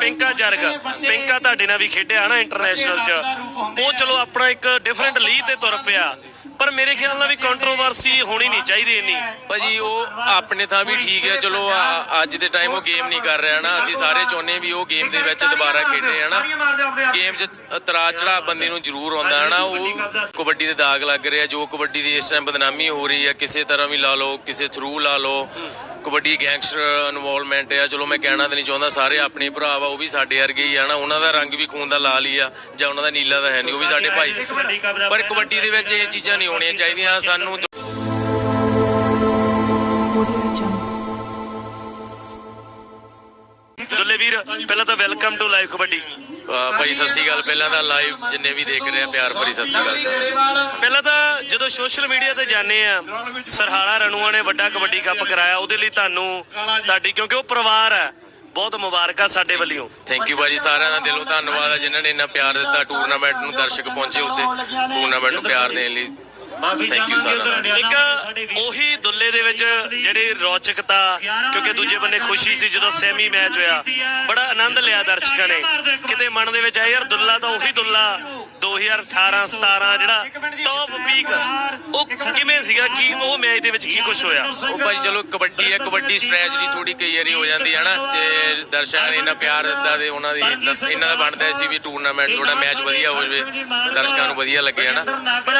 ਪਿੰਕਾ ਜਰਗ। ਪਿੰਕਾ ਤੁਹਾਡੇ ਨਾਲ ਵੀ ਖੇਡਿਆ ਨਾ ਇੰਟਰਨੈਸ਼ਨਲ 'ਚ। ਉਹ ਚਲੋ ਆਪਣਾ ਇੱਕ ਡਿਫਰੈਂਟ ਲੀਗ ਤੇ ਤੁਰ ਪਿਆ। ਪਰ ਮੇਰੇ ਖਿਆਲ ਨਾਲ ਵੀ ਕੰਟਰੋਵਰਸੀ ਹੋਣੀ ਨਹੀਂ ਚਾਹੀਦੀ ਇੰਨੀ। ਭਾਜੀ, ਉਹ ਆਪਣੇ ਥਾਂ ਵੀ ਠੀਕ ਹੈ। ਚਲੋ ਅੱਜ ਦੇ ਟਾਈਮ ਉਹ ਗੇਮ ਨਹੀਂ ਕਰ ਰਿਹਾ ਨਾ ਅਸੀਂ ਸਾਰੇ ਚਾਹੁੰਦੇ ਵੀ ਉਹ ਗੇਮ ਦੇ ਵਿੱਚ ਦੁਬਾਰਾ ਖੇਡੇ ਹਨਾ। ਗੇਮ 'ਚ ਤਰਾ ਚੜਾ ਬੰਦੇ ਨੂੰ ਜ਼ਰੂਰ ਆਉਂਦਾ ਹਨਾ। ਉਹ ਕਬੱਡੀ ਦੇ ਦਾਗ ਲੱਗ ਰਿਹਾ ਜੋ ਕਬੱਡੀ ਦੀ ਇਸ ਟਾਈਮ ਬਦਨਾਮੀ ਹੋ ਰਹੀ ਹੈ ਕਿਸੇ ਤਰ੍ਹਾਂ ਵੀ ਲਾ ਲਓ, ਕਿਸੇ ਥਰੂ ਲਾ ਲਓ। ਕਬੱਡੀ ਗੈਂਗਸਟਰ ਇਨਵੋਲਵਮੈਂਟ ਆ। ਚਲੋ ਮੈਂ ਕਹਿਣਾ ਤਾਂ ਨਹੀਂ ਚਾਹੁੰਦਾ ਸਾਰੇ ਆਪਣੇ ਭਰਾ ਵਾ ਉਹ ਵੀ ਸਾਡੇ ਵਰਗੇ ਹੀ ਆ ਨਾ। ਉਹਨਾਂ ਦਾ ਰੰਗ ਵੀ ਖੂਨ ਦਾ ਲਾਲ ਹੀ ਆ ਜਾਂ ਉਹਨਾਂ ਦਾ ਨੀਲਾ ਦਾ ਹੈ ਨਹੀਂ ਉਹ ਵੀ ਸਾਡੇ ਭਾਈ ਪਰ ਕਬੱਡੀ ਦੇ ਵਿੱਚ ਇਹ ਚੀਜ਼ਾਂ ਨਹੀਂ ਹੋਣੀਆਂ ਚਾਹੀਦੀਆਂ ਸਾਨੂੰ ਵੀਰ ਪਹਿਲਾਂ ਤਾਂ ਵੈਲਕਮ ਟੂ ਲਾਈਵ ਕਬੱਡੀ। ਭਾਈ ਸਤਿ ਸ਼੍ਰੀ ਅਕਾਲ। ਪਹਿਲਾਂ ਤਾਂ ਲਾਈਵ ਜਿੰਨੇ ਵੀ ਦੇਖ ਰਹੇ ਆ ਪਿਆਰ ਭਰੀ ਸਤਿ ਸ਼੍ਰੀ ਅਕਾਲ ਪਹਿਲਾਂ ਤਾਂ ਜਦੋਂ ਸੋਸ਼ਲ ਮੀਡੀਆ ਤੇ ਜਾਂਦੇ ਆ ਸਰਹਾਲਾ ਰਣੂਆ ਨੇ ਵੱਡਾ ਕਬੱਡੀ ਕੱਪ ਕਰਾਇਆ ਉਹਦੇ ਲਈ ਤੁਹਾਨੂੰ ਤੁਹਾਡੀ ਕਿਉਂਕਿ ਉਹ ਪਰਿਵਾਰ ਹੈ ਬਹੁਤ ਮੁਬਾਰਕਾਂ ਸਾਡੇ ਵੱਲੋਂ। ਥੈਂਕ ਯੂ ਭਾਜੀ ਸਾਰਿਆਂ ਦਾ ਦਿਲੋਂ ਧੰਨਵਾਦ ਹੈ ਜਿਨ੍ਹਾਂ ਨੇ ਇੰਨਾ ਪਿਆਰ ਦਿੱਤਾ ਟੂਰਨਾਮੈਂਟ ਨੂੰ ਦਰਸ਼ਕ ਪਹੁੰਚੇ ਉੱਤੇ ਟੂਰਨਾਮੈਂਟ ਨੂੰ ਪਿਆਰ ਦੇਣ ਲਈ। ਥੈਂਕ ਯੂ ਸਾਰਿਆਂ ਦਾ ਇੱਕ ਉਹੀ ਦੁੱਲੇ ਦੇ ਵਿੱਚ ਜਿਹੜੀ ਰੌਚਕਤਾ ਕਿਉਂਕਿ ਦੂਜੇ ਬੰਨੇ ਖੁਸ਼ੀ ਸੀ ਜਦੋਂ ਸੈਮੀ ਮੈਚ ਹੋਇਆ। ਬੜਾ ਆਨੰਦ ਲਿਆ ਦਰਸ਼ਕਾਂ ਨੇ। ਕਿਤੇ ਮਨ ਦੇ ਵਿੱਚ ਆਇਆ ਯਾਰ ਦੁੱਲਾ ਤਾਂ ਉਹੀ ਦੁੱਲਾ। 2018 17 ਜਿਹੜਾ ਟੌਪ ਪੀਕ ਉਹ ਕਿਵੇਂ ਸੀਗਾ? ਕੀ ਉਹ ਮੈਚ ਦੇ ਵਿੱਚ ਕੀ ਕੁਝ ਹੋਇਆ? ਉਹ ਭਾਈ ਚਲੋ ਕਬੱਡੀ ਹੈ ਕਬੱਡੀ ਸਟ੍ਰੈਟਜੀ ਥੋੜੀ ਕਈ ਵਾਰੀ ਹੋ ਜਾਂਦੀ ਹੈ ਨਾ। ਜੇ ਦਰਸ਼ਕਾਂ ਨੇ ਇੰਨਾ ਪਿਆਰ ਦਿੱਤਾ ਤੇ ਉਹਨਾਂ ਦੀ ਇਹਨਾਂ ਦਾ ਬਣਦਾ ਸੀ ਵੀ ਟੂਰਨਾਮੈਂਟ ਥੋੜਾ ਮੈਚ ਵਧੀਆ ਹੋ ਜਾਵੇ ਦਰਸ਼ਕਾਂ ਨੂੰ ਵਧੀਆ ਲੱਗੇ ਹੈ ਨਾ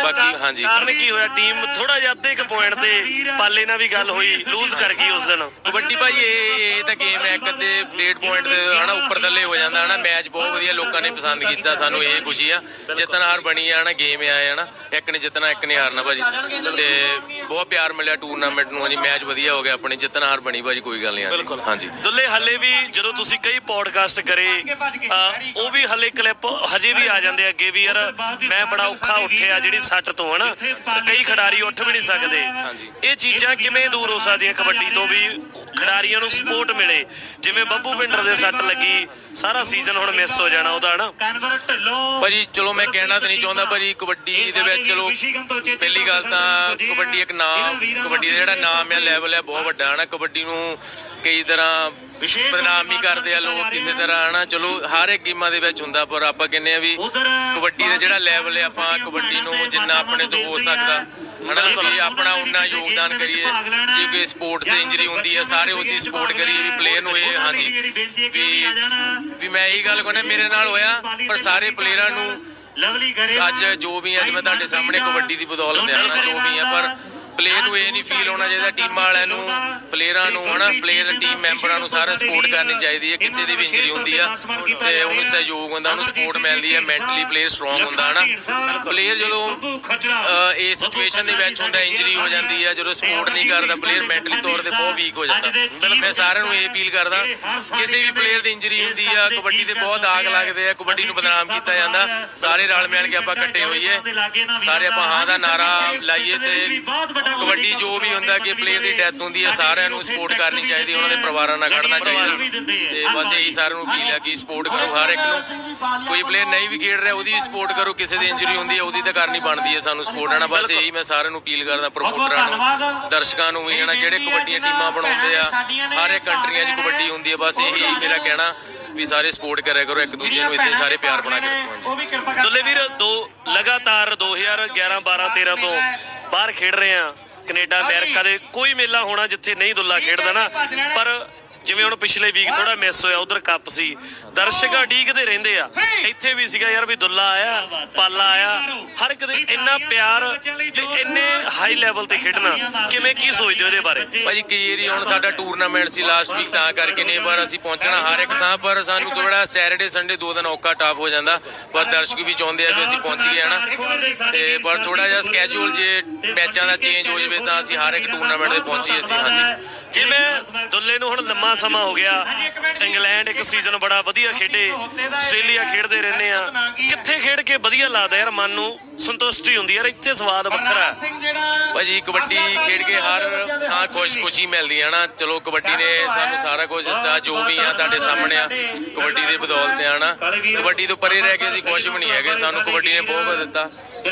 ਬਾਕੀ ਹਾਂਜੀ। ਕੀ ਹੋਇਆ? ਟੀਮ ਥੋੜਾ ਜਿਹਾ ਅੱਧੇ ਕੁ ਪੁਆਇੰਟ ਤੇ ਪਾਲੇ ਨਾਲ ਵੀ ਗੱਲ ਹੋਈ ਲੂਜ਼ ਕਰ ਗਈ ਉਸ ਦਿਨ। ਕਬੱਡੀ ਭਾਈ ਇਹ ਇਹ ਤਾਂ ਗੇਮ ਹੈ ਇੱਕ ਅੱਧੇ ਪਲੇਟ ਪੁਆਇੰਟ ਦੇ ਹਨਾ ਉੱਪਰ ਥੱਲੇ ਹੋ ਜਾਂਦਾ ਹਨਾ ਮੈਚ ਬਹੁਤ ਵਧੀਆ ਲੋਕਾਂ ਨੇ ਪਸੰਦ ਕੀਤਾ ਸਾਨੂੰ ਇਹ ਖੁਸ਼ੀ ਆ। ਜਿੱਤਣ ਹਾਰ ਬਣੀ ਆ ਹਨਾ ਗੇਮ ਆਏ ਹਨਾ ਇੱਕ ਨੇ ਜਿੱਤਣਾ ਇੱਕ ਨੇ ਹਾਰਨਾ ਭਾਜੀ। ਤੇ ਬਹੁਤ ਪਿਆਰ ਮਿਲਿਆ ਟੂਰਨਾਮੈਂਟ ਨੂੰ ਹਾਂਜੀ ਮੈਚ ਵਧੀਆ ਹੋ ਗਿਆ ਆਪਣੇ ਜਿੱਤਣ ਹਾਰ ਬਣੀ ਭਾਜੀ ਕੋਈ ਗੱਲ ਨਹੀਂ ਹਾਂਜੀ ਦੁੱਲੇ ਹੱਲੇ ਵੀ ਜਦੋਂ ਤੁਸੀਂ ਕਈ ਪੋਡਕਾਸਟ ਕਰੇ ਉਹ ਵੀ ਹੱਲੇ ਕਲਿੱਪ ਹਜੇ ਵੀ ਆ ਜਾਂਦੇ ਆ ਅੱਗੇ ਵੀ ਯਾਰ ਮੈਂ ਬੜਾ ਔਖਾ ਉੱਠਿਆ ਜਿਹੜੀ ਸੱਟ ਤੋਂ ਹਨਾ। ਕਈ ਖਿਡਾਰੀ ਉੱਠ ਵੀ ਨਹੀਂ ਸਕਦੇ। ਇਹ ਚੀਜ਼ਾਂ ਕਿਵੇਂ ਦੂਰ ਹੋ ਸਕਦੀਆਂ ਕਬੱਡੀ ਤੋਂ ਵੀ ਖਿਡਾਰੀਆਂ ਨੂੰ ਸਪੋਰਟ ਮਿਲੇ? ਜਿਵੇਂ ਬੱਬੂ ਪਿੰਡਰ ਦੇ ਸੱਟ ਲੱਗੀ ਸਾਰਾ ਸੀਜ਼ਨ ਹੁਣ ਮਿਸ ਹੋ ਜਾਣਾ ਉਹਦਾ ਹਨਾ? ਭਾਜੀ ਚਲੋ ਮੈਂ ਕਹਿਣਾ ਤਾਂ ਨਹੀਂ ਚਾਹੁੰਦਾ ਭਾਜੀ ਕਬੱਡੀ ਦੇ ਵਿੱਚ ਚਲੋ ਪਹਿਲੀ ਗੱਲ ਤਾਂ ਕਬੱਡੀ ਇੱਕ ਨਾਮ ਕਬੱਡੀ ਦਾ ਜਿਹੜਾ ਨਾਮ ਹੈ। ਲੈਵਲ ਹੈ ਬਹੁਤ ਵੱਡਾ ਹਨਾ? ਕਬੱਡੀ ਨੂੰ ਕਈ ਤਰ੍ਹਾਂ ਬਦਨਾਮੀ ਕਰਦੇ ਆ ਲੋਕ ਕਿਸੇ ਤਰ੍ਹਾਂ ਹਨਾ? ਚਲੋ ਹਰ ਇੱਕ ਗੇਮਾਂ ਦੇ ਵਿੱਚ ਹੁੰਦਾ ਪਰ ਆਪਾਂ ਕਹਿੰਦੇ ਆ ਵੀ ਕਬੱਡੀ ਦਾ ਜਿਹੜਾ ਲੈਵਲ ਹੈ ਆਪਾਂ ਕਬੱਡੀ ਨੂੰ ਜਿੰਨਾ ਆਪਣੇ ਤੋਂ ਹੋ ਸਕਦਾ। ਹਨਾ? ਵੀ ਆਪਣਾ ਉਨਾ ਯੋਗਦਾਨ ਕਰੀਏ ਜੇ ਕੋਈ ਸਪੋਰਟਸ ਤੇ ਇੰਜਰੀ ਹੁੰਦੀ ਹੈ ਸਾਰੇ ਉਹਦੀ ਸਪੋਰਟ ਕਰੀਏ ਵੀ ਪਲੇਅਰ ਨੂੰ ਇਹ ਹਾਂਜੀ ਵੀ ਵੀ ਮੈਂ ਇਹੀ ਗੱਲ ਕਹਿੰਦਾ ਮੇਰੇ ਨਾਲ ਹੋਇਆ ਪਰ ਸਾਰੇ ਪਲੇਅਰਾਂ ਨੂੰ ਅੱਜ ਜੋ ਵੀ ਅੱਜ ਮੈਂ ਤੁਹਾਡੇ ਸਾਹਮਣੇ ਕਬੱਡੀ ਦੀ ਬਦੌਲਤ ਹੈ ਜੋ ਵੀ ਹੈ ਪਰ ਪਲੇਅਰ ਨੂੰ ਇਹ ਨਹੀਂ ਫੀਲ ਹੋਣਾ ਚਾਹੀਦਾ ਟੀਮਾਂ ਵਾਲਿਆਂ ਨੂੰ ਪਲੇਅਰਾਂ ਨੂੰ ਹਨਾ? ਪਲੇਅਰ ਟੀਮ ਮੈਂਬਰਾਂ ਨੂੰ ਸਾਰਾ ਸਪੋਰਟ ਕਰਨੀ ਚਾਹੀਦੀ ਹੈ ਕਿਸੇ ਦੀ ਵੀ ਇੰਜਰੀ ਹੁੰਦੀ ਆ ਤੇ ਉਹਨੂੰ ਸਹਿਯੋਗ ਹੁੰਦਾ ਉਹਨੂੰ ਸਪੋਰਟ ਮਿਲਦੀ ਹੈ ਮੈਂਟਲੀ ਪਲੇਅਰ ਸਟਰੋਂਗ ਹੁੰਦਾ ਹਨਾ? ਪਲੇਅਰ ਜਦੋਂ ਅਹ, ਸਿਚੁਏਸ਼ਨ ਦੇ ਵਿੱਚ ਹੁੰਦਾ ਇੰਜਰੀ ਹੋ ਜਾਂਦੀ ਹੈ ਜਦੋਂ ਸਪੋਰਟ ਨਹੀਂ ਕਰਦਾ ਪਲੇਅਰ ਮੈਂਟਲੀ ਤੌਰ ਤੇ ਬਹੁਤ ਵੀਕ ਹੋ ਜਾਂਦਾ। ਮੈਂ ਸਾਰਿਆਂ ਨੂੰ ਇਹ ਅਪੀਲ ਕਰਦਾ ਕਿਸੇ ਵੀ ਪਲੇਅਰ ਦੀ ਇੰਜਰੀ ਹੁੰਦੀ ਆ ਕਬੱਡੀ ਤੇ ਬਹੁਤ ਆਗ ਲੱਗਦੇ ਆ ਕਬੱਡੀ ਨੂੰ ਬਦਨਾਮ ਕੀਤਾ ਜਾਂਦਾ ਸਾਰੇ ਰਲ ਮਿਲ ਕੇ ਆਪਾਂ ਇਕੱਠੇ ਹੋਈਏ ਸਾਰੇ ਆਪਾਂ ਹਾਂ ਦਾ ਨਾਰਾ ਲਾਈਏ ਤੇ ਕਬੱਡੀ ਜੋ ਵੀ ਹੁੰਦਾ ਕਿ ਪਲੇਅਰ ਦੀ ਡੈਥ ਹੁੰਦੀ ਹੈ ਸਾਰਿਆਂ ਨੂੰ ਸਪੋਰਟ ਕਰਨੀ ਚਾਹੀਦੀ ਉਹਨਾਂ ਦੇ ਪਰਿਵਾਰਾਂ ਨਾਲ ਖੜਨਾ ਚਾਹੀਦਾ। ਤੇ ਬਸ ਇਹੀ ਸਾਰਿਆਂ ਨੂੰ ਅਪੀਲ ਹੈ ਕਿ ਸਪੋਰਟ ਕਰੋ ਹਰ ਇੱਕ ਨੂੰ। ਕੋਈ ਪਲੇਅਰ ਨਹੀਂ ਵੀ ਖੇਡ ਰਿਹਾ ਉਹਦੀ ਸਪੋਰਟ ਕਰੋ ਕਿਸੇ ਦੀ ਇੰਜਰੀ ਹੁੰਦੀ ਹੈ ਉਹਦੀ ਤਾਂ ਕਰਨੀ ਬਣਦੀ ਹੈ ਸਾਨੂੰ ਸਪੋਰਟ ਆਣਾ ਬਸ ਇਹੀ ਮੈਂ ਸਾਰਿਆਂ ਨੂੰ ਅਪੀਲ ਕਰਦਾ ਪ੍ਰਮੋਟਰਾਂ ਨੂੰ ਦਰਸ਼ਕਾਂ ਨੂੰ ਵੀ ਹਨਾ ਜਿਹੜੇ ਕਬੱਡੀਆਂ ਟੀਮਾਂ ਬਣਾਉਂਦੇ ਆ ਹਰ ਇੱਕ ਕੰਟਰੀਆਂ 'ਚ ਕਬੱਡੀ ਹੁੰਦੀ ਹੈ ਬਸ ਇਹੀ ਮੇਰਾ ਕਹਿਣਾ ਵੀ ਸਾਰੇ ਸਪੋਰਟ ਕਰਿਆ ਕਰੋ ਇੱਕ ਦੂਜੇ ਨੂੰ ਇੱਥੇ ਸਾਰੇ ਪਿਆਰ ਬਣਾ ਕੇ ਰੱਖੋ। ਉਹ ਵੀ ਕਿਰਪਾ ਕਰ ਦੁੱਲੇ ਵੀਰ ਦੋ ਲਗਾਤਾਰ 2011 12 13 ਤੋਂ ਬਾਹਰ ਖੇਡ ਰਹੇ ਆ ਕੈਨੇਡਾ ਅਮਰੀਕਾ ਦੇ ਕੋਈ ਮੇਲਾ ਹੋਣਾ ਜਿੱਥੇ ਨਹੀਂ ਦੁੱਲਾ ਖੇਡਦਾ ਨਾ। ਪਰ ਜਿਵੇਂ ਹੁਣ ਪਿਛਲੇ ਵੀਕ ਥੋੜਾ ਮਿਸ ਹੋਇਆ ਉਧਰ ਕੱਪ ਸੀ। ਦਰਸ਼ਕ ਢੀਕਦੇ ਰਹਿੰਦੇ ਆ। ਇੱਥੇ ਵੀ ਸੀਗਾ ਯਾਰ ਵੀ ਦੁੱਲਾ ਆਇਆ ਪਾਲਾ ਆਇਆ। ਹਰ ਇੱਕ ਦੇ ਇੰਨਾ ਪਿਆਰ ਤੇ ਇੰਨੇ ਹਾਈ ਲੈਵਲ ਤੇ ਖੇਡਣਾ। ਕਿਵੇਂ ਕੀ ਸੋਚਦੇ ਹੋ ਇਹਦੇ ਬਾਰੇ? ਭਾਜੀ ਕਈ ਏਰੀ ਹੁਣ ਸਾਡਾ ਟੂਰਨਾਮੈਂਟ ਸੀ ਲਾਸਟ ਵੀਕ ਤਾਂ ਕਰਕੇ ਨਹੀਂ ਪਰ ਅਸੀਂ ਪਹੁੰਚਣਾ ਹਰ ਇੱਕ ਥਾਂ ਪਰ ਸਾਨੂੰ ਥੋੜਾ ਸੈਟਰਡੇ ਸੰਡੇ ਦੋ ਦਿਨ ਔਖਾ ਟਾਫ ਹੋ ਜਾਂਦਾ ਪਰ ਦਰਸ਼ਕ ਵੀ ਚਾਹੁੰਦੇ ਆ ਕਿ ਅਸੀਂ ਪਹੁੰਚੀਏ ਹਨਾ? ਤੇ ਪਰ ਥੋੜਾ ਜਿਹਾ ਸਕੇਜੂਲ ਜੇ ਮੈਚਾਂ ਦਾ ਚੇਂਜ ਹੋ ਜਾਵੇ ਤਾਂ ਅਸੀਂ ਹਰ ਇੱਕ ਟੂਰਨਾਮੈਂਟ ਤੇ ਪਹੁੰਚੀਏ ਅਸੀਂ ਹਾਂਜੀ। ਜਿਵੇਂ ਦੁੱਲੇ ਨੂੰ ਹੁਣ ਲੰਮਾ ਸਮਾਂ ਹੋ ਗਿਆ? ਇੰਗਲੈਂਡ ਇੱਕ ਸੀਜ਼ਨ ਬੜਾ ਵਧੀਆ ਖੇਡੇ। ਆਸਟ੍ਰੇਲੀਆ ਖੇਡਦੇ ਰਹਿੰਦੇ ਆ। ਕਿੱਥੇ ਖੇਡ ਕੇ ਵਧੀਆ ਲੱਗਦਾ ਯਾਰ? ਮਨ ਨੂੰ ਸੰਤੁਸ਼ਟੀ ਹੁੰਦੀ ਯਾਰ ਇੱਥੇ ਸਵਾਦ ਵੱਖਰਾ। ਭਾਜੀ ਕਬੱਡੀ ਖੇਡ ਕੇ ਹਰ ਥਾਂ ਖੁਸ਼ ਖੁਸ਼ੀ ਮਿਲਦੀ ਹੈ ਨਾ। ਚਲੋ ਕਬੱਡੀ ਨੇ ਸਾਨੂੰ ਸਾਰਾ ਕੁਝ ਦਿੱਤਾ ਜੋ ਵੀ ਆ ਤੁਹਾਡੇ ਸਾਹਮਣੇ ਆ ਕਬੱਡੀ ਦੇ ਬਦੌਲਤ ਆ ਨਾ। ਕਬੱਡੀ ਤੋਂ ਪਰੇ ਰਹਿ ਕੇ ਅਸੀਂ ਕੁਝ ਵੀ ਨਹੀਂ ਹੈਗੇ। ਸਾਨੂੰ ਕਬੱਡੀ ਨੇ ਬਹੁਤ ਕੁਝ ਦਿੱਤਾ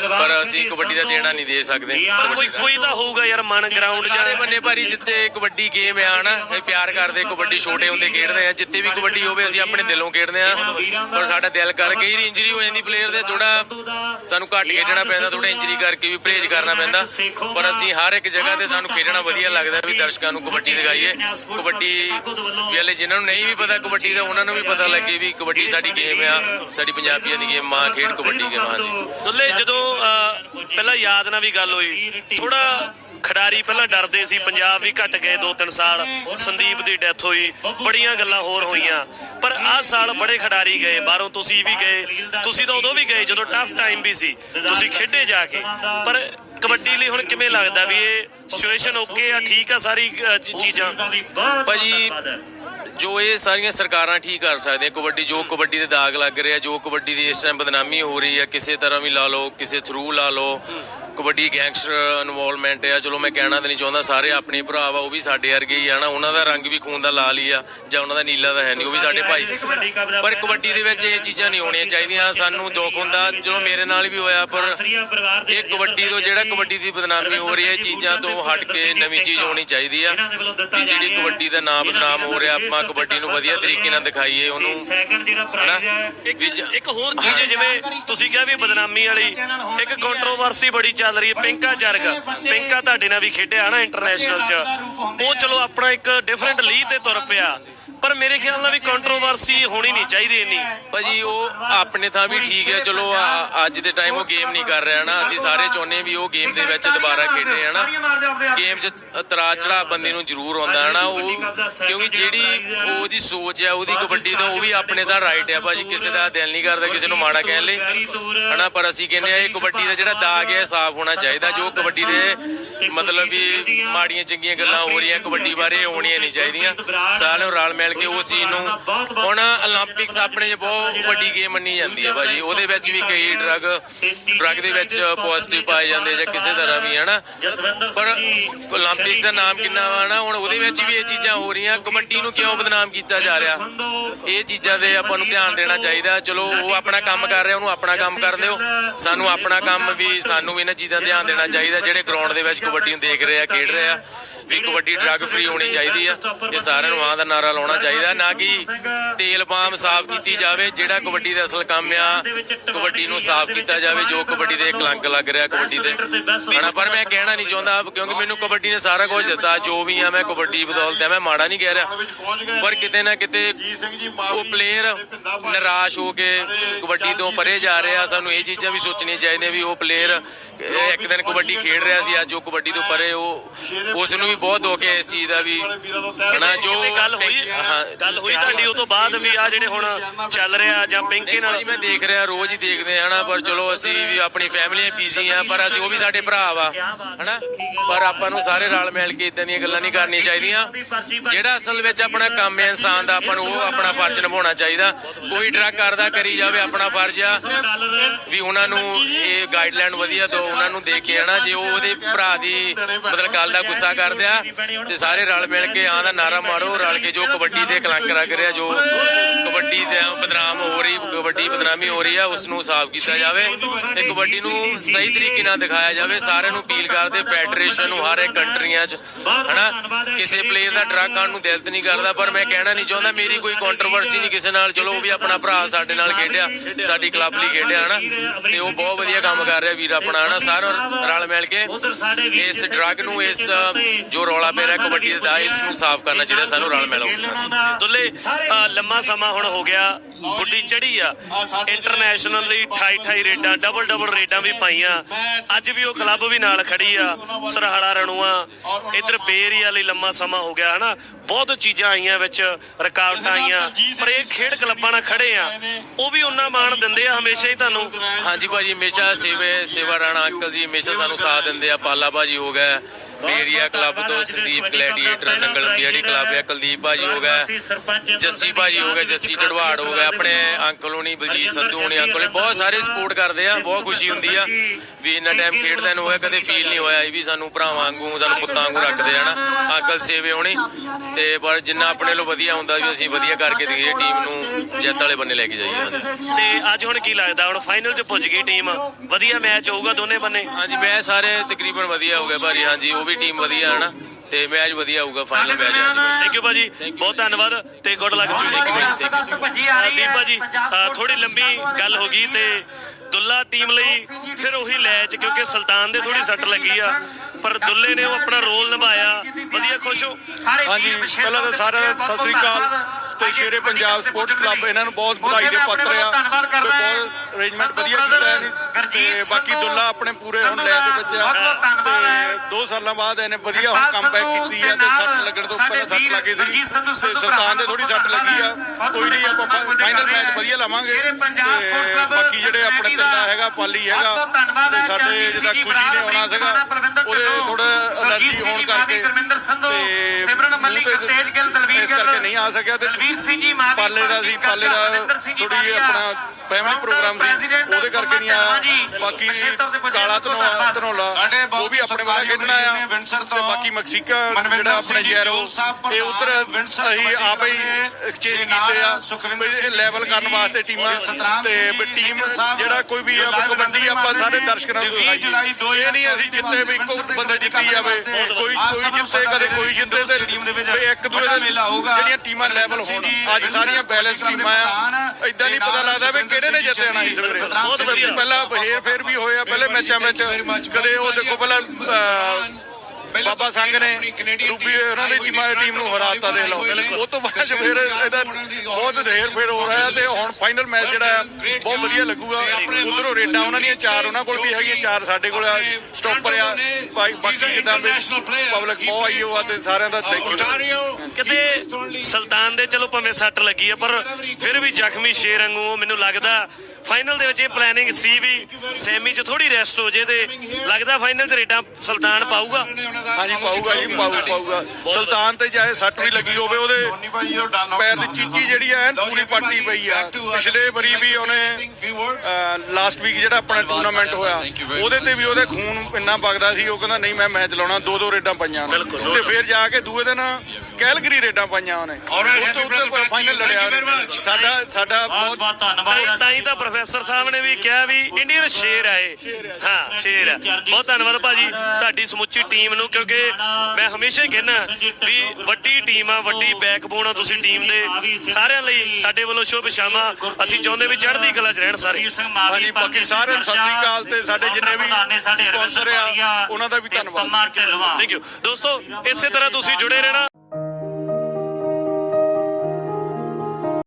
ਪਰ ਅਸੀਂ ਕਬੱਡੀ ਦਾ ਦੇਣਾ ਨਹੀਂ ਦੇ ਸਕਦੇ। ਪਰ ਕੋਈ ਕੋਈ ਤਾਂ ਹੋਊਗਾ ਯਾਰ ਮਨ ਗਰਾਊਂਡ ਸਾਰੇ ਜਾਂ ਬੰਨੇ ਭਾਰੀ ਜਿੱਤੇ ਕਬੱਡੀ ਗੇਮ ਆ ਨਾ ਇਹ ਪਿਆਰ ਕਰਦੇ ਕਬੱਡੀ ਛੋਟੇ ਹੁੰਦੇ ਖੇਡਦੇ ਆ, ਜਿੱਤੇ ਵੀ ਕਬੱਡੀ ਹੋਵੇ ਅਸੀਂ ਆਪਣੇ ਦਿਲੋਂ ਖੇਡਦੇ ਆ। ਪਰ ਸਾਡਾ ਦਿਲ ਕਰ ਕਈ ਵਾਰੀ ਇੰਜਰੀ ਹੋ ਜਾਂਦੀ ਪਲੇਅਰ ਦੇ ਥੋੜਾ ਸਾਨੂੰ ਘੱਟ ਖੇਡਣਾ ਪੈਂਦਾ ਥੋੜਾ ਇੰਜਰੀ ਕਰਕੇ ਵੀ ਪਰਹੇਜ਼ ਕਰਨਾ ਪੈਂਦਾ। ਪਰ ਅਸੀਂ ਹਰ ਇੱਕ ਜਗ੍ਹਾ ਤੇ ਸਾਨੂੰ ਖੇਡਣਾ ਵਧੀਆ ਲੱਗਦਾ ਵੀ ਦਰਸ਼ਕਾਂ ਨੂੰ ਕਬੱਡੀ ਦਿਖਾਈਏ। ਕਬੱਡੀ ਵੀ ਜਿਨ੍ਹਾਂ ਨੂੰ ਨਹੀਂ ਵੀ ਪਤਾ ਕਬੱਡੀ ਦਾ, ਉਹਨਾਂ ਨੂੰ ਵੀ ਪਤਾ ਲੱਗੇ ਵੀ ਕਬੱਡੀ ਸਾਡੀ ਗੇਮ ਆ, ਸਾਡੀ ਪੰਜਾਬੀਆਂ ਦੀ ਗੇਮ ਮਾਂ ਖੇਡ ਕਬੱਡੀ ਗੇਮ ਆ ਜੀ ਦੁੱਲੇ ਜਦੋਂ ਪਹਿਲਾਂ ਯਾਦ ਨਾਲ ਵੀ ਗੱਲ ਹੋਈ ਥੋੜਾ ਖਿਡਾਰੀ ਪਹਿਲਾਂ ਡਰਦੇ ਸੀ, ਪੰਜਾਬ ਵੀ ਘਟ ਗਏ 2-3 ਸਾਲ, ਸੰਦੀਪ ਦੀ ਡੈਥ ਹੋਈ, ਬੜੀਆਂ ਗੱਲਾਂ ਹੋਰ ਹੋਈਆਂ। ਪਰ ਆਹ ਸਾਲ ਬੜੇ ਖਿਡਾਰੀ ਗਏ, ਬਾਹਰੋਂ ਤੁਸੀਂ ਵੀ ਗਏ, ਤੁਸੀਂ ਤਾਂ ਉਦੋਂ ਵੀ ਗਏ, ਜਦੋਂ ਟਫ ਟਾਈਮ ਵੀ ਸੀ, ਤੁਸੀਂ ਖੇਡੇ ਜਾ ਕੇ। ਪਰ ਕਬੱਡੀ ਲਈ ਹੁਣ ਕਿਵੇਂ ਲੱਗਦਾ ਵੀ ਇਹ ਸਿਚੁਏਸ਼ਨ ਓਕੇ ਆ, ਠੀਕ ਆ ਸਾਰੀ ਚੀਜ਼ਾਂ? ਭਾਜੀ, ਜੋ ਇਹ ਸਾਰੀਆਂ ਸਰਕਾਰਾਂ ਠੀਕ ਕਰ ਸਕਦੀਆਂ, ਕਬੱਡੀ, ਜੋ ਕਬੱਡੀ ਦੇ ਦਾਗ ਲੱਗ ਰਿਹਾ ਜੋ ਕਬੱਡੀ ਦੀ ਇਸ ਟਾਈਮ ਬਦਨਾਮੀ ਹੋ ਰਹੀ ਹੈ ਕਿਸੇ ਤਰ੍ਹਾਂ ਵੀ ਲਾ ਲਓ, ਕਿਸੇ ਥਰੂ ਲਾ ਲਓ ਕਬੱਡੀ ਗੈਂਗਸਟਰ ਇਨਵੋਲਵਮੈਂਟ ਆ। ਚਲੋ ਮੈਂ ਕਹਿਣਾ ਤਾਂ ਨਹੀਂ ਚਾਹੁੰਦਾ ਸਾਰੇ ਆਪਣੇ ਭਰਾ ਵਾ ਉਹ ਵੀ ਸਾਡੇ ਵਰਗੇ ਹੀ ਆ ਨਾ। ਉਹਨਾਂ ਦਾ ਰੰਗ ਵੀ ਖੂਨ ਦਾ ਲਾਲ ਹੀ ਆ ਜਾਂ ਉਹਨਾਂ ਦਾ ਨੀਲਾ ਦਾ ਹੈ ਨਹੀਂ ਉਹ ਵੀ ਸਾਡੇ ਭਾਈ। ਪਰ ਕਬੱਡੀ ਦੇ ਵਿੱਚ ਇਹ ਚੀਜ਼ਾਂ ਨਹੀਂ ਹੋਣੀਆਂ ਚਾਹੀਦੀਆਂ ਸਾਨੂੰ ਦੁੱਖ ਹੁੰਦਾ। ਚਲੋ ਮੇਰੇ ਨਾਲ ਵੀ ਹੋਇਆ ਪਰ ਇਹ ਕਬੱਡੀ ਤੋਂ ਜਿਹੜਾ ਕਬੱਡੀ ਦੀ ਬਦਨਾਮੀ ਹੋ ਰਹੀ ਹੈ ਇਹ ਚੀਜ਼ਾਂ ਤੋਂ ਹਟ ਕੇ ਨਵੀਂ ਚੀਜ਼ ਹੋਣੀ ਚਾਹੀਦੀ ਆ ਵੀ ਜਿਹੜੀ ਕਬੱਡੀ ਦਾ ਨਾਮ ਬਦਨਾਮ ਹੋ ਰਿਹਾ ਆਪਾਂ ਕਬੱਡੀ ਨੂੰ ਵਧੀਆ ਤਰੀਕੇ ਨਾਲ ਦਿਖਾਈਏ ਉਹਨੂੰ। ਹਨਾ? ਇੱਕ ਹੋਰ ਚੀਜ਼ ਜਿਵੇਂ ਤੁਸੀਂ ਕਿਹਾ ਵੀ ਬਦਨਾਮੀ ਵਾਲੀ ਇੱਕ ਕੰਟਰੋਵਰਸੀ ਬੜੀ ਚੱਲ ਰਹੀ ਹੈ ਪਿੰਕਾ ਜਰਗ। ਪਿੰਕਾ ਤੁਹਾਡੇ ਨਾਲ ਵੀ ਖੇਡਿਆ ਨਾ ਇੰਟਰਨੈਸ਼ਨਲ 'ਚ। ਉਹ ਚਲੋ ਆਪਣਾ ਇੱਕ ਡਿਫਰੈਂਟ ਲੀਗ ਤੇ ਤੁਰ ਪਿਆ। ਪਰ ਮੇਰੇ ਖਿਆਲ ਨਾਲ ਵੀ ਕੰਟਰੋਵਰਸੀ ਹੋਣੀ ਨਹੀਂ ਚਾਹੀਦੀ ਇੰਨੀ। ਭਾਜੀ ਉਹ ਆਪਣੇ ਥਾਂ ਵੀ ਠੀਕ ਹੈ ਚਲੋ ਆ- ਅੱਜ ਦੇ ਟਾਈਮ ਉਹ ਗੇਮ ਨਹੀਂ ਕਰ ਰਿਹਾ ਨਾ ਅਸੀਂ ਸਾਰੇ ਚਾਹੁੰਦੇ ਵੀ ਉਹ ਗੇਮ ਦੇ ਵਿੱਚ ਦੁਬਾਰਾ ਖੇਡੇ ਹਨਾ? ਗੇਮ 'ਚ ਤਰਾ ਚੜਾ ਬੰਦੇ ਨੂੰ ਜ਼ਰੂਰ ਆਉਂਦਾ ਹਨਾ? ਉਹ ਕਿਉਂਕਿ ਜਿਹੜੀ ਉਹਦੀ ਸੋਚ ਹੈ ਉਹਦੀ ਕਬੱਡੀ ਦਾ ਉਹ ਵੀ ਆਪਣੇ ਦਾ ਰਾਈਟ ਹੈ ਭਾਜੀ ਕਿਸੇ ਦਾ ਦਿਲ ਨਹੀਂ ਕਰਦਾ ਕਿਸੇ ਨੂੰ ਮਾੜਾ ਕਹਿਣ ਲਈ। ਹਨਾ ਪਰ ਅਸੀਂ ਕਹਿੰਦੇ ਆ ਇਹ ਕਬੱਡੀ ਦਾ ਜਿਹੜਾ ਦਾਗ ਹੈ ਸਾਫ਼ ਹੋਣਾ ਚਾਹੀਦਾ ਜੋ ਕਬੱਡੀ ਦੇ ਮਤਲਬ ਵੀ ਮਾੜੀਆਂ ਚੰਗੀਆਂ ਗੱਲਾਂ ਹੋ ਰਹੀਆਂ ਕਬੱਡੀ ਬਾਰੇ ਹੋਣੀਆਂ ਨਹੀਂ ਚਾਹੀਦੀਆਂ। ਸਾਰਿਆਂ ਨੂੰ ਰਲ ਮਿਲ ਮਿਲ ਕੇ ਉਸ ਚੀਜ਼ ਨੂੰ ਹੁਣ 올림픽ਸ ਆਪਣੇ 'ਚ ਬਹੁਤ ਵੱਡੀ ਗੇਮ ਮੰਨੀ ਜਾਂਦੀ ਹੈ ਭਾਜੀ। ਉਹਦੇ ਵਿੱਚ ਵੀ ਕਈ ਡਰਗ ਡਰਗ ਦੇ ਵਿੱਚ ਪੋਜ਼ਿਟਿਵ ਪਾਏ ਜਾਂਦੇ ਜਾਂ ਕਿਸੇ ਤਰ੍ਹਾਂ ਵੀ, ਹਨਾ? ਪਰ 올림픽ਸ ਦਾ ਨਾਮ ਕਿੰਨਾ ਵਾ ਨਾ, ਹੁਣ ਉਹਦੇ ਵਿੱਚ ਵੀ ਇਹ ਚੀਜ਼ਾਂ ਹੋ ਰਹੀਆਂ। ਕਬੱਡੀ ਨੂੰ ਕਿਉਂ ਬਦਨਾਮ ਕੀਤਾ ਜਾ ਰਿਹਾ? ਇਹ ਚੀਜ਼ਾਂ ਦੇ ਆਪਾਂ ਨੂੰ ਧਿਆਨ ਦੇਣਾ ਚਾਹੀਦਾ। ਚਲੋ, ਉਹ ਆਪਣਾ ਕੰਮ ਕਰ ਰਿਹਾ, ਉਹਨੂੰ ਆਪਣਾ ਕੰਮ ਕਰਨ ਦਿਓ। ਸਾਨੂੰ ਆਪਣਾ ਕੰਮ ਵੀ, ਸਾਨੂੰ ਵੀ ਇਹਨਾਂ ਚੀਜ਼ਾਂ ਧਿਆਨ ਦੇਣਾ ਚਾਹੀਦਾ। ਜਿਹੜੇ ਗਰਾਊਂਡ ਦੇ ਵਿੱਚ ਕਬੱਡੀ ਨੂੰ ਦੇਖ ਰਹੇ ਆ, ਖੇਡ ਰਹੇ ਆ, ਵੀ ਕਬੱਡੀ ਡਰੱਗ ਫਰੀ ਹੋਣੀ ਚਾਹੀਦੀ ਆ। ਇਹ ਸਾਰਿਆਂ ਨੂੰ ਆਹ ਦਾ ਨਾਰਾ ਲਾਉਣਾ ਚਾਹੀਦਾ, ਨਾ ਕਿ ਤੇਲ ਪਾਮ ਸਾਫ਼ ਕੀਤੀ ਜਾਵੇ, ਜਿਹੜਾ ਕਬੱਡੀ ਦਾ ਅਸਲ ਕੰਮ ਆ, ਕਬੱਡੀ ਨੂੰ ਸਾਫ਼ ਕੀਤਾ ਜਾਵੇ, ਜੋ ਕਬੱਡੀ ਦੇ ਕਲੰਕ ਲੱਗ ਰਿਹਾ ਕਬੱਡੀ ਤੇ ਹਨਾ, ਪਰ ਮੈਂ ਕਹਿਣਾ ਨਹੀਂ ਚਾਹੁੰਦਾ, ਕਿਉਂਕਿ ਮੈਨੂੰ ਕਬੱਡੀ ਨੇ ਸਾਰਾ ਕੁਝ ਦਿੱਤਾ, ਜੋ ਵੀ ਆ, ਮੈਂ ਕਬੱਡੀ ਬਦੌਲਤ ਆ, ਮੈਂ ਮਾੜਾ ਨਹੀਂ ਕਹਿ ਰਿਹਾ। ਪਰ ਕਿਤੇ ਨਾ ਕਿਤੇ ਉਹ ਪਲੇਅਰ ਨਿਰਾਸ਼ ਹੋ ਕੇ ਕਬੱਡੀ ਤੋਂ ਪਰੇ ਜਾ ਰਿਹਾ ਸਾਨੂੰ ਇਹ ਚੀਜ਼ਾਂ ਵੀ ਸੋਚਣੀਆਂ ਚਾਹੀਦੀਆਂ ਵੀ ਉਹ ਪਲੇਅਰ ਇੱਕ ਦਿਨ ਕਬੱਡੀ ਖੇਡ ਰਿਹਾ ਸੀ, ਅੱਜ ਉਹ ਕਬੱਡੀ ਤੋਂ ਪਰੇ, ਉਹ ਉਸ ਨੂੰ ਵੀ ਬਹੁਤ ਦੁੱਖ ਹੈ ਇਸ ਚੀਜ਼ ਦਾ ਵੀ। ਹਨਾ, ਜੋ ਕਿਤੇ ਗੱਲ ਹੋਈ ਗੱਲ ਹੋਈ ਤੁਹਾਡੀ ਉਹ ਤੋਂ ਬਾਅਦ ਵੀ ਆ ਜਿਹੜੇ ਹੁਣ ਚੱਲ ਰਿਹਾ ਜਾਂ ਪਿੰਕੇ ਨਾਲ ਮੈਂ ਦੇਖ ਰਿਹਾ ਰੋਜ਼ ਹੀ ਦੇਖਦੇ ਆ ਹਨਾ ਪਰ ਚਲੋ ਅਸੀਂ ਵੀ ਆਪਣੀ ਫੈਮਿਲੀ ਬੀਜ਼ੀ ਆ ਪਰ ਅਸੀਂ ਉਹ ਵੀ ਸਾਡੇ ਭਰਾ ਵਾ ਹਨਾ? ਪਰ ਆਪਾਂ ਨੂੰ ਸਾਰੇ ਰਲ ਮਿਲ ਕੇ ਇਦਾਂ ਦੀਆਂ ਗੱਲਾਂ ਨਹੀਂ ਕਰਨੀਆਂ ਚਾਹੀਦੀਆਂ। ਜਿਹੜਾ ਅਸਲ ਵਿੱਚ ਆਪਣਾ ਕੰਮ ਹੈ ਇਨਸਾਨ ਦਾ ਆਪਾਂ ਨੂੰ ਉਹ ਆਪਣਾ ਫਰਜ਼ ਨਿਭਾਉਣਾ ਚਾਹੀਦਾ। ਕੋਈ ਡਰੱਗ ਕਰਦਾ ਕਰੀ ਜਾਵੇ ਆਪਣਾ ਫਰਜ਼ ਆ। ਵੀ ਉਹਨਾਂ ਨੂੰ ਇਹ ਗਾਈਡਲਾਈਨ ਵਧੀਆ ਦੋ ਉਹਨਾਂ ਨੂੰ ਦੇ ਕੇ ਹਨਾ ਜੇ ਉਹ ਉਹਦੇ ਭਰਾ ਦੀ ਮਤਲਬ ਗੱਲ ਦਾ ਗੁੱਸਾ ਕਰਦੇ ਆ ਤੇ ਸਾਰੇ ਰਲ ਮਿਲ ਕੇ ਆਂ ਦਾ ਨਾਰਾ ਮਾਰੋ ਰਲ ਕੇ ਜੋ ਕਬੱਡੀ ਦੇ ਕਲੰਕ ਲੱਗ ਰਿਹਾ, ਜੋ ਕਬੱਡੀ ਦੇ ਬਦਨਾਮ ਹੋ ਰਹੀ, ਕਬੱਡੀ ਬਦਨਾਮੀ ਹੋ ਰਹੀ ਆ ਉਸ ਨੂੰ ਸਾਫ਼ ਕੀਤਾ ਜਾਵੇ ਤੇ ਕਬੱਡੀ ਨੂੰ ਸਹੀ ਤਰੀਕੇ ਨਾਲ ਦਿਖਾਇਆ ਜਾਵੇ। ਸਾਰਿਆਂ ਨੂੰ ਅਪੀਲ ਕਰਦੇ ਫੈਡਰੇਸ਼ਨ ਨੂੰ, ਹਰ ਇੱਕ ਕੰਟਰੀਆਂ 'ਚ, ਹਨਾ? ਕਿਸੇ ਪਲੇਅਰ ਦਾ ਡਰੱਗ ਖਾਣ ਨੂੰ ਦਿਲ ਤੇ ਨਹੀਂ ਕਰਦਾ, ਪਰ ਮੈਂ ਕਹਿਣਾ ਨਹੀਂ ਚਾਹੁੰਦਾ, ਮੇਰੀ ਕੋਈ ਕੰਟਰੋਵਰਸੀ ਨਹੀਂ ਕਿਸੇ ਨਾਲ, ਚਲੋ, ਉਹ ਵੀ ਆਪਣਾ ਭਰਾ ਸਾਡੇ ਨਾਲ ਖੇਡਿਆ, ਸਾਡੀ ਕਲੱਬ ਲਈ ਖੇਡਿਆ, ਹਨਾ? ਤੇ ਉਹ ਬਹੁਤ ਵਧੀਆ ਕੰਮ ਕਰ ਰਿਹਾ ਵੀਰ ਆਪਣਾ, ਹਨਾ? ਸਾਰਾ ਰਲ ਮਿਲ ਕੇ ਇਸ ਡਰੱਗ ਨੂੰ, ਇਸ, ਜੋ ਰੌਲਾ ਪੈ ਰਿਹਾ ਕਬੱਡੀ ਦਾ, ਇਸ ਨੂੰ ਸਾਫ਼ ਕਰਨਾ ਚਾਹੀਦਾ, ਸਾਨੂੰ ਰਲ ਮਿਲ ਕੇ ਦੁੱਲੇ ਲੰਮਾ ਸਮਾਂ ਹੁਣ ਹੋ ਗਿਆ ਗੁੱਡੀ ਚੜੀ ਆ। ਇੰਟਰਨੈਸ਼ਨਲ ਲਈ 28 28 ਰੇਡਾਂ ਡਬਲ ਡਬਲ ਰੇਡਾਂ ਵੀ ਪਾਈਆਂ। ਅੱਜ ਵੀ ਉਹ ਕਲੱਬ ਵੀ ਨਾਲ ਖੜੀ ਆ ਸਰਹਾਲਾ ਰਣੂਆ। ਇਧਰ ਬੇਰੀਆ ਲਈ ਲੰਮਾ ਸਮਾਂ ਹੋ ਗਿਆ ਹਨਾ? ਬਹੁਤ ਚੀਜ਼ਾਂ ਆਈਆਂ ਵਿੱਚ ਰੁਕਾਵਟਾਂ ਆਈਆਂ। ਪਰ ਇਹ ਖੇਡ ਕਲੱਬਾਂ ਨਾਲ ਖੜੇ ਆ। ਉਹ ਵੀ ਉਹਨਾਂ ਮਾਣ ਦਿੰਦੇ ਆ ਹਮੇਸ਼ਾ ਹੀ ਤੁਹਾਨੂੰ। ਹਾਂਜੀ ਭਾਜੀ ਹਮੇਸ਼ਾ ਸੇਵੇ ਸੇਵਾ ਰਾਣਾ ਅੰਕਲ ਜੀ ਹਮੇਸ਼ਾ ਸਾਨੂੰ ਸਾਥ ਦਿੰਦੇ ਆ। ਪਾਲਾ ਭਾਜੀ ਹੋ ਗਏ ਬੇਰੀਆ ਕਲੱਬ ਤੋਂ ਸੰਦੀਪ ਗਲੈਡੀਏਟਰ ਨੰਗਲ ਬੀੜੀ ਕਲੱਬ ਹੈ ਕੁਲਦੀਪ ਭਾਜੀ ਹੋ ਗਏ ਜੱਸੀ ਭਾਜੀ ਹੋ ਗਏ ਜੱਸੀ ਢੜਵਾੜ ਹੋ ਗਏ। ਆਪਣੇ ਅੰਕਲ ਹੋਣੀ ਬਲਜੀਤ ਸੰਧੂ ਹੋਣੀ ਅੰਕਲ ਬਹੁਤ ਸਾਰੇ ਸਪੋਰਟ ਕਰਦੇ ਆ ਬਹੁਤ ਖੁਸ਼ੀ ਹੁੰਦੀ ਆ। ਵੀ ਇੰਨਾ ਟਾਈਮ ਖੇਡਦਾ ਨੂੰ ਹੋਇਆ ਕਦੇ ਫੀਲ ਨਹੀਂ ਹੋਇਆ ਇਹ ਵੀ ਸਾਨੂੰ ਭਰਾਵਾਂ ਵਾਂਗੂ ਸਾਨੂੰ ਪੁੱਤਾਂ ਵਾਂਗੂ ਰੱਖਦੇ ਆ ਨਾ। ਅੰਕਲ ਸੇਵੇ ਹੋਣੀ। ਤੇ ਪਰ ਜਿੰਨਾ ਆਪਣੇ ਲੋ ਵਧੀਆ ਹੁੰਦਾ ਵੀ ਅਸੀਂ ਵਧੀਆ ਕਰਕੇ ਦਈਏ ਟੀਮ ਨੂੰ ਜਿੱਤ ਵਾਲੇ ਬੰਨੇ ਲੈ ਕੇ ਜਾਈਏ ਤੇ ਅੱਜ ਹੁਣ ਕੀ ਲੱਗਦਾ? ਹੁਣ ਫਾਈਨਲ 'ਚ ਪੁੱਜ ਗਈ ਟੀਮ ਵਧੀਆ ਮੈਚ ਹੋਊਗਾ ਦੋਨੇ ਬੰਨੇ? ਹਾਂਜੀ ਮੈਂ ਸਾਰੇ ਤਕਰੀਬਨ ਵਧੀਆ ਹੋ ਗਏ ਭਾਰੀ ਹਾਂਜੀ ਉਹ ਵੀ ਟੀਮ ਵਧੀਆ ਹੈ ਨਾ। ਤੇ ਮੈਚ ਵਧੀਆ ਹੋਊਗਾ ਫਾਈਨਲ ਮੈਚ ਆ ਥੈਂਕ ਯੂ ਭਾਜੀ ਬਹੁਤ ਧੰਨਵਾਦ ਤੇ ਗੁੱਡ ਲੱਕ ਜੀ ਦੀਪ ਭਾਜੀ ਥੋੜੀ ਲੰਬੀ ਗੱਲ ਹੋ ਗਈ ਤੇ ਦੁੱਲਾ ਟੀਮ ਲਈ ਫਿਰ ਉਹੀ ਲੈਚ ਕਿਉਂਕਿ ਸੁਲਤਾਨ ਦੇ ਥੋੜੀ ਸੱਟ ਲੱਗੀ ਆ ਪਰ ਦੁੱਲੇ ਨੇ ਉਹ ਆਪਣਾ ਰੋਲ ਨਿਭਾਇਆ। ਵਧੀਆ ਖੁਸ਼ ਹੋ। ਹਾਂਜੀ ਪਹਿਲਾਂ ਤਾਂ ਸਾਰਿਆਂ ਦਾ ਸਤਿ ਸ੍ਰੀ ਅਕਾਲ। ਤੇ ਸ਼ੇਰੇ ਪੰਜਾਬ ਸਪੋਰਟਸ ਕਲੱਬ ਇਹਨਾਂ ਨੂੰ ਬਹੁਤ ਵਧਾਈ ਦੇ ਪਾਤਰ ਆ ਤੇ ਬਹੁਤ ਅਰੇਂਜਮੈਂਟ ਵਧੀਆ ਕੀਤਾ ਹੈ। ਤੇ ਬਾਕੀ ਦੁੱਲਾ ਆਪਣੇ ਪੂਰੇ ਹੁਣ ਲੈ ਦੇ ਵਿੱਚ ਆ ਤੇ 2 ਸਾਲਾਂ ਬਾਅਦ ਇਹਨੇ ਵਧੀਆ ਹੁਣ ਕੰਮਬੈਕ ਕੀਤੀ ਆ ਤੇ ਸੱਟ ਲੱਗਣ ਤੋਂ ਪਹਿਲਾਂ ਸੱਟ ਲੱਗੀ ਸੀ। ਤੇ ਸੁਲਤਾਨ ਦੇ ਥੋੜੀ ਸੱਟ ਲੱਗੀ ਆ। ਕੋਈ ਨਹੀਂ ਆਪਾਂ ਫਾਈਨਲ ਮੈਚ ਵਧੀਆ ਲਾਵਾਂਗੇ। ਤੇ ਬਾਕੀ ਜਿਹੜੇ ਆਪਣੇ ਪਿੰਡਾ ਹੈਗਾ ਪਾਲੀ ਹੈਗਾ ਤੇ ਸਾਡੇ ਜਿਹਦਾ ਖੁਸ਼ੀ ਨੇ ਆਉਣਾ ਸੀਗਾ ਉਹਦੇ ਥੋੜਾ ਅਲਰਜੀ ਹੋਣ ਕਰਕੇ ਸਿਮਰਨ ਮਲਿਕ ਤੇਜ ਗਿੱਲ ਦਲਵੀਰ ਗਿੱਲ ਨਹੀਂ ਆ ਸਕਿਆ ਤੇ ਦਲਵੀਰ ਸਿੰਘ ਜੀ ਮਾਨ ਪਾਲੇ ਦਾ ਸੀ ਪਾਲੇ ਦਾ ਥੋੜੀ ਆਪਣਾ ਫੈਮਿਲੀ ਪ੍ਰੋਗਰਾਮ ਸੀ ਉਹਦੇ ਕਰਕੇ ਨਹੀਂ ਆਇਆ। ਬਾਕੀ ਕਾਲਾ ਧਨੌਲਾ ਧਨੌਲਾ ਉਹ ਵੀ ਆਪਣੇ ਵਾਲਾ ਖੇਡਣਾ ਆ। ਤੇ ਬਾਕੀ ਮੈਕਸੀਕਾ ਜਿਹੜਾ ਆਪਣੇ ਜੈਰੋ ਇਹ ਉਧਰ ਅਸੀਂ ਆਪ ਹੀ ਐਕਸਚੇਂਜ ਕੀਤੇ ਆ। ਇਹ ਲੈਵਲ ਕਰਨ ਵਾਸਤੇ ਟੀਮਾਂ ਤੇ ਟੀਮ ਜਿਹੜਾ ਕੋਈ ਵੀ ਆ ਕਬੱਡੀ ਆਪਾਂ ਸਾਰੇ ਦਰਸ਼ਕਾਂ ਨੂੰ ਦਿਖਾਈਏ। ਇਹ ਨਹੀਂ ਅਸੀਂ ਜਿੱਤੇ ਵੀ ਇੱਕੋ ਬੰਦੇ ਜਿੱਤੀ ਜਾਵੇ ਕੋਈ ਕੋਈ ਜਿੱਤੇ ਕਦੇ ਕੋਈ ਜਿੱਤੇ ਤੇ ਇੱਕ ਦੂਜੇ ਦੇ ਜਿਹੜੀਆਂ ਟੀਮਾਂ ਲੈਵਲ ਹੋਣ ਅੱਜ ਸਾਰੀਆਂ ਬੈਲੈਂਸ ਟੀਮਾਂ ਆ। ਇਦਾਂ ਨਹੀਂ ਪਤਾ ਲੱਗਦਾ ਵੀ ਕਿਹੜੇ ਨੇ ਜਿੱਤਣਾ ਸੀ ਸਵੇਰੇ ਬਹੁਤ ਵਧੀਆ। ਪਹਿਲਾਂ ਹੇਰ ਫੇਰ ਵੀ ਹੋਇਆ ਪਹਿਲੇ ਮੈਚਾਂ ਵਿੱਚ। ਕਦੇ ਉਹ ਦੇਖੋ ਪਹਿਲਾਂ ਬਾਬਾ ਸੰਘ ਨੇ ਰੂਬੀ ਉਹਨਾਂ ਦੀ ਟੀਮ ਟੀਮ ਨੂੰ ਹਰਾਤਾ ਦੇ ਲਓ। ਉਹ ਤੋਂ ਬਾਅਦ ਫਿਰ ਇਹਦਾ ਬਹੁਤ ਢੇਰ ਫੇਰ ਹੋ ਰਿਹਾ ਤੇ ਹੁਣ ਫਾਈਨਲ ਮੈਚ ਜਿਹੜਾ ਬਹੁਤ ਵਧੀਆ ਲੱਗੂਗਾ। ਉਧਰੋਂ ਰੇਡਾਂ ਉਹਨਾਂ ਦੀਆਂ ਚਾਰ ਉਹਨਾਂ ਕੋਲ ਵੀ ਹੈਗੀਆਂ ਚਾਰ ਸਾਡੇ ਕੋਲ ਆ। ਸਟਾਪਰ ਆ ਬਾਈ- ਬਾਕੀ ਜਿੱਦਾਂ ਵੀ ਪਬਲਿਕ ਬਹੁਤ ਆਈ ਹੋਆ ਤੇ ਸਾਰਿਆਂ ਦਾ ਥੈਂਕ ਯੂ ਕਿਤੇ ਸੁਲਤਾਨ ਦੇ ਚਲੋ ਭਾਵੇਂ ਸੱਟ ਲੱਗੀ ਆ ਪਰ ਫਿਰ ਵੀ ਜ਼ਖਮੀ ਸ਼ੇਰ ਵਾਂਗੂ ਮੈਨੂੰ ਲੱਗਦਾ ਫਾਈਨਲ ਦੇ ਵਿੱਚ ਇਹ ਪਲੈਨਿੰਗ ਸੀ ਵੀ ਸੈਮੀ 'ਚ ਥੋੜੀ ਰੈਸਟ ਹੋ ਜੇ ਤੇ ਲੱਗਦਾ ਫਾਈਨਲ 'ਚ ਰੇਡਾਂ ਸੁਲਤਾਨ ਪਾਊਗਾ। ਹਾਂਜੀ ਪਾਊਗਾ ਜੀ ਪਾਊ ਪਾਊਗਾ। ਸੁਲਤਾਨ ਤੇ ਚਾਹੇ ਸੱਟ ਵੀ ਲੱਗੀ ਹੋਵੇ ਉਹਦੇ ਪੈਰ ਦੀ ਚੀਚੀ ਜਿਹੜੀ ਐ ਪੂਰੀ ਪਾਟੀ ਪਈ ਆ। ਪਿਛਲੇ ਵਾਰੀ ਵੀ ਉਹਨੇ ਲਾਸਟ ਵੀਕ ਜਿਹੜਾ ਆਪਣਾ ਟੂਰਨਾਮੈਂਟ ਹੋਇਆ ਉਹਦੇ ਤੇ ਵੀ ਉਹਦੇ ਖੂਨ ਇੰਨਾ ਵਗਦਾ ਸੀ ਉਹ ਕਹਿੰਦਾ ਨਹੀਂ ਮੈਂ ਮੈਚ ਲਾਉਣਾ। ਦੋ ਦੋ ਰੇਡਾਂ ਪਾਈਆਂ ਤੇ. ਫਿਰ ਜਾ ਕੇ ਦੂਏ ਦਿਨ ਕੈਲਗਰੀ ਰੇਡਾਂ ਪਾਈਆਂ ਉਹਨੇ। ਉੱਥੇ ਉੱਥੇ ਫਾਈਨਲ ਲੜਿਆ। ਸਾਡਾ ਸਾਡਾ ਬਹੁਤ ਤਾਂ- ਤਾਂ ਹੀ ਤਾਂ ਪ੍ਰੋਫੈਸਰ ਸਾਹਿਬ ਨੇ ਵੀ ਕਿਹਾ ਵੀ ਇੰਡੀਅਨ ਸ਼ੇਰ ਆਏ ਹਾਂ ਸ਼ੇਰ ਆ। ਬਹੁਤ ਧੰਨਵਾਦ ਭਾਜੀ ਤੁਹਾਡੀ ਸਮੁੱਚੀ ਟੀਮ ਨੂੰ ਕਿਉਂਕਿ ਮੈਂ ਹਮੇਸ਼ਾ ਹੀ ਕਹਿੰਦਾ ਵੀ ਵੱਡੀ ਟੀਮ ਆ ਵੱਡੀ ਬੈਕਬੋਨ ਆ ਤੁਸੀਂ ਟੀਮ ਦੇ ਸਾਰਿਆਂ ਲਈ ਸਾਡੇ ਵੱਲੋਂ ਸ਼ੁਭ ਸ਼ਾਮਾਂ। ਅਸੀਂ ਚਾਹੁੰਦੇ ਵੀ ਚੜ੍ਹਦੀ ਕਲਾ 'ਚ ਰਹਿਣ ਸਾਰੇ। ਹਾਂਜੀ ਬਾਕੀ ਸਾਰਿਆਂ ਨੂੰ ਸਤਿ ਸ੍ਰੀ ਅਕਾਲ ਤੇ ਸਾਡੇ ਜਿੰਨੇ ਵੀ ਸਪਾਂਸਰ ਆ ਉਹਨਾਂ ਦਾ ਵੀ ਧੰਨਵਾਦ। ਥੈਂਕ ਯੂ ਦੋਸਤੋ ਇਸੇ ਤਰ੍ਹਾਂ ਤੁਸੀਂ ਜੁੜੇ ਰਹਿਣਾ।